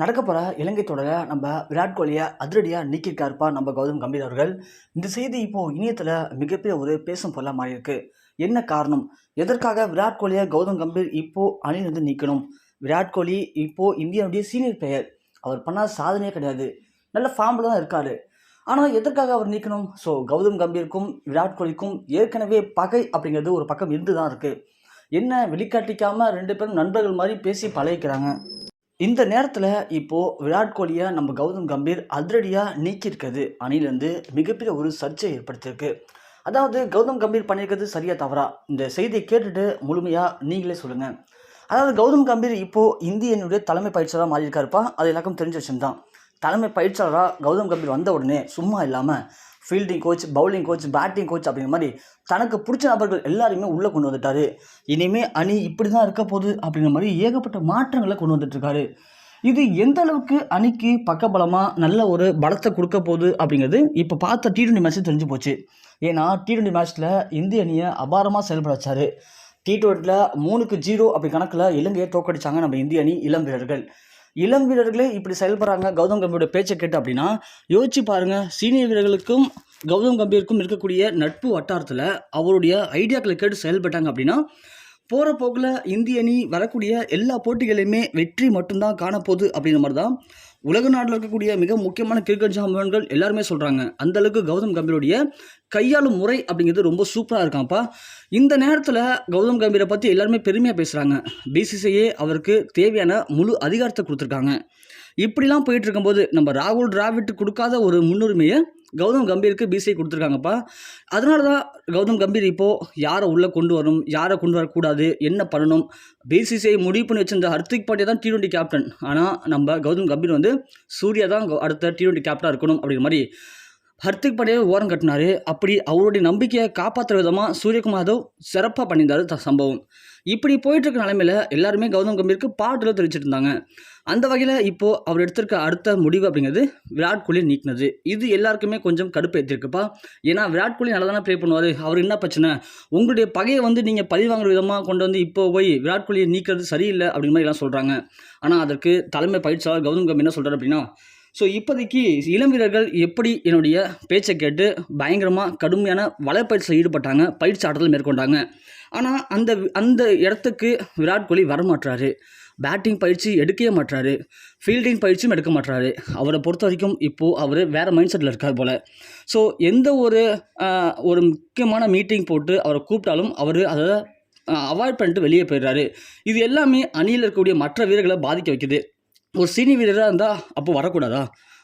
நடக்க போகிற இலங்கை தொடரை நம்ம விராட் கோலியை அதிரடியாக நீக்கியிருக்காருப்பா நம்ம கௌதம் கம்பீர் அவர்கள். இந்த செய்தி இப்போது இணையத்தில் மிகப்பெரிய ஒரு பேசும் பொருளாக மாறியிருக்கு. என்ன காரணம்? எதற்காக விராட் கோலியை கௌதம் கம்பீர் இப்போது அணிலிருந்து நீக்கணும்? விராட் கோலி இப்போது இந்தியாவுடைய சீனியர் பிளேயர் அவர் பண்ணாத சாதனையே கிடையாது. நல்ல ஃபார்மில் தான் இருக்கார். ஆனால் எதற்காக அவர் நீக்கணும்? ஸோ கௌதம் கம்பீருக்கும் விராட் கோலிக்கும் ஏற்கனவே பகை அப்படிங்கிறது ஒரு பக்கம் இருந்து தான் இருக்குது என்ன வெளிக்காட்டிக்காமல் ரெண்டு பேரும் நண்பர்கள் மாதிரி பேசி பழகிக்கிறாங்க. இந்த நேரத்தில் இப்போது விராட் கோலியை நம்ம கௌதம் கம்பீர் அதிரடியாக நீக்கியிருக்கிறது அணிலேருந்து மிகப்பெரிய ஒரு சர்ச்சை ஏற்படுத்தியிருக்கு. அதாவது கௌதம் கம்பீர் பண்ணியிருக்கிறது சரியாக தவறா? இந்த செய்தியை கேட்டுட்டு முழுமையாக நீங்களே சொல்லுங்கள் அதாவது கௌதம் கம்பீர் இப்போது இந்திய அணியுடைய தலைமை பயிற்சியாளராக மாறியிருக்காருப்பா? அது எல்லாருக்கும் தெரிஞ்ச விஷயம் தான் தலைமை பயிற்சியாளராக கௌதம் கம்பீர் வந்த உடனே சும்மா இல்லாமல் fielding coach bowling coach batting coach அப்படிங்கிற மாதிரி தனக்கு பிடிச்ச நபர்கள் எல்லாரையுமே உள்ளே கொண்டு வந்துட்டாரு. இனிமேல் அணி இப்படி தான் இருக்க போகுது அப்படிங்கிற மாதிரி ஏகப்பட்ட மாற்றங்களை கொண்டு வந்துட்டுருக்காரு. இது எந்த அளவுக்கு அணிக்கு பக்கபலமாக நல்ல ஒரு பலத்தை கொடுக்க போகுது அப்படிங்கிறது இப்போ பார்த்த டி டுவெண்ட்டி மேட்ச் தெரிஞ்சு போச்சு. ஏன்னா டி டுவெண்ட்டி மேட்ச்சில் இந்திய அணியை அபாரமாக செயல்பட வச்சார். டி டுவெண்ட்டியில் மூணுக்கு ஜீரோ அப்படி கணக்கில் இலங்கையை தோக்கடிச்சாங்க நம்ம இந்திய அணி இளம் வீரர்கள். இளம் வீரர்களே இப்படி செயல்படுறாங்க. கௌதம் கம்பீரோட பேச்சை கேட்டு அப்படின்னா யோசிச்சு பாருங்கள் சீனியர் வீரர்களுக்கும் கௌதம் கம்பீருக்கும் இருக்கக்கூடிய நட்பு வட்டாரத்தில் அவருடைய ஐடியாக்களை கேட்டு செயல்பட்டாங்க அப்படின்னா போகிற போக்கில் இந்திய அணி வரக்கூடிய எல்லா போட்டிகளையுமே வெற்றி மட்டும்தான் காணப்போகுது அப்படிங்கிற மாதிரி தான் உலக நாட்டில் இருக்கக்கூடிய மிக முக்கியமான கிரிக்கெட் சாம்பியன்கள் எல்லாருமே சொல்கிறாங்க அந்தளவுக்கு கௌதம் கம்பீருடைய கையாளும் முறை அப்படிங்கிறது ரொம்ப சூப்பராக இருக்கான்ப்பா. இந்த நேரத்தில் கௌதம் கம்பீரை பற்றி எல்லாருமே பெருமையாக பேசுகிறாங்க பிசிசிஐயே அவருக்கு தேவையான முழு அதிகாரத்தை கொடுத்துருக்காங்க. இப்படிலாம் போயிட்டு இருக்கும்போது நம்ம ராகுல் டிராவிட் கொடுக்காத ஒரு முன்னுரிமையை கௌதம் கம்பீருக்கு பிசிஐ கொடுத்துருக்காங்கப்பா. அதனால தான் கௌதம் கம்பீர் இப்போது யாரை உள்ளே கொண்டு வரணும் யாரை கொண்டு வரக்கூடாது என்ன பண்ணணும்? பிசிசிஐ முடிவு பண்ணி வச்சிருந்த ஹர்திக் பாண்டியா தான் டி டுவெண்ட்டி கேப்டன் ஆனால் நம்ம கௌதம் கம்பீர் வந்து சூர்யா தான் அடுத்த டி டுவெண்ட்டி கேப்டனாக இருக்கணும் அப்படிங்கிற மாதிரி ஹர்திக் பாண்டியாவை ஓரம் கட்டினார். அப்படி அவருடைய நம்பிக்கையை காப்பாற்றுற விதமாக சூரியகுமார் யாதவ் சிறப்பாக பண்ணியிருந்தார் த சம்பவம். இப்படி போயிட்டுருக்க நிலமையில எல்லாருமே கௌதம் கம்பீருக்கு பாட்டில் தெரிவிச்சிட்டு இருந்தாங்க அந்த வகையில் இப்போது அவர் எடுத்திருக்க அடுத்த முடிவு அப்படிங்கிறது விராட் கோலி நீக்கினது இது எல்லாருக்குமே கொஞ்சம் கடுப்பு ஏற்றிருக்குப்பா ஏன்னா விராட் கோலி நல்லா தானே ப்ளே பண்ணுவார். அவர் என்ன பிரச்சனை? உங்களுடைய பகையை வந்து நீங்கள் பழி வாங்குற விதமாக கொண்டு வந்து இப்போ போய் விராட் கோலியை நீக்கிறது சரியில்லை அப்படிங்கிற மாதிரி எல்லாம் சொல்கிறாங்க ஆனால் அதற்கு தலைமை பயிற்சியாளர் கௌதம் கம்பீர் என்ன சொல்கிறார் அப்படின்னா ஸோ இப்போதைக்கு இளம் வீரர்கள் எப்படி என்னுடைய பேச்சை கேட்டு பயங்கரமாக கடுமையான வலைப்பயிற்சியில் ஈடுபட்டாங்க பயிற்சி ஆட்டத்தில் மேற்கொண்டாங்க. ஆனால் அந்த அந்த இடத்துக்கு விராட் கோலி வரமாட்டாரு பேட்டிங் பயிற்சி எடுக்கவே மாட்டாரு ஃபீல்டிங் பயிற்சியும் எடுக்க மாட்டாரு அவரை பொறுத்த வரைக்கும் இப்போது அவர் வேறு மைண்ட் செட்டில் இருக்கார் போல். ஸோ எந்த ஒரு ஒரு முக்கியமான மீட்டிங் போட்டு அவரை கூப்பிட்டாலும் அவர் அதை அவாய்ட் பண்ணிட்டு வெளியே போயிடுறாரு. இது எல்லாமே அணியில் இருக்கக்கூடிய மற்ற வீரர்களை பாதிக்க வைக்குது. ஒரு சீனி வீரராக இருந்தால் அப்போ வரக்கூடாதா?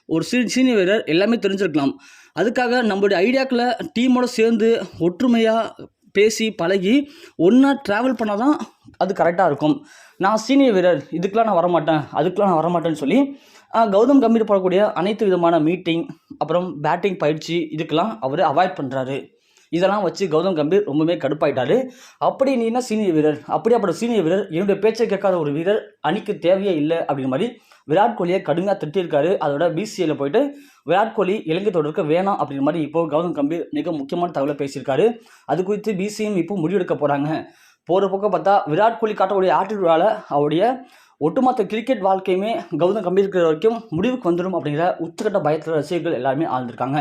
ஒரு சீ சீனி வீரர் எல்லாமே தெரிஞ்சிருக்கலாம். அதுக்காக நம்மளுடைய ஐடியாக்களை டீமோடு சேர்ந்து ஒற்றுமையாக பேசி பழகி ஒன்றா ட்ராவல் பண்ணால் தான் அது கரெக்டாக இருக்கும். நான் சீனியர் வீரர் இதுக்கெலாம் நான் வரமாட்டேன் அதுக்கெலாம் நான் வரமாட்டேன்னு சொல்லி கௌதம் கம்பீர் போடக்கூடிய அனைத்து விதமான மீட்டிங் அப்புறம் பேட்டிங் பயிற்சி இதுக்கெல்லாம் அவர் அவாய்ட் பண்ணுறாரு இதெல்லாம் வச்சு கௌதம் கம்பீர் ரொம்பவுமே கடுப்பாயிட்டாரு. அப்படி நீ என்ன சீனியர் வீரர்? அப்படி அப்படி சீனியர் வீரர் என்னுடைய பேச்சை கேட்காத ஒரு வீரர் அணிக்கு தேவையே இல்லை அப்படிங்கிற மாதிரி விராட் கோலியை கடுமையாக திட்டிருக்காரு அதோட பிசிஏல போயிட்டு விராட் கோலி இலங்கை தொடருக்கு வேணாம் அப்படிங்கிற மாதிரி இப்போ கௌதம் கம்பீர் மிக முக்கியமான தகவலை பேசியிருக்காரு. அது குறித்து பிசிஎம் இப்போ முடிவெடுக்க போகிறாங்க போகிற பக்கம் பார்த்தா விராட் கோலி காட்டக்கூடிய ஆட்டிடியூடால் அவருடைய ஒட்டுமொத்த கிரிக்கெட் வாழ்க்கையுமே கௌதம் கம்பீர் இருக்கிற வரைக்கும் முடிவுக்கு வந்துடும் அப்படிங்கிற உச்சக்கட்ட பயத்தில் ரசிகர்கள் எல்லாருமே ஆழ்ந்திருக்காங்க.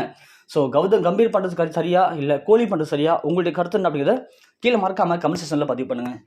ஸோ கௌதம் கம்பீர் பண்ணுறது சரியா? இல்லை கோலி பண்ணுறது சரியா? உங்களுடைய கருத்து என்ன அப்படிங்கிறத கீழே மறக்காமல் கமெண்ட் செக்ஷனில் பதிவு பண்ணுங்கள்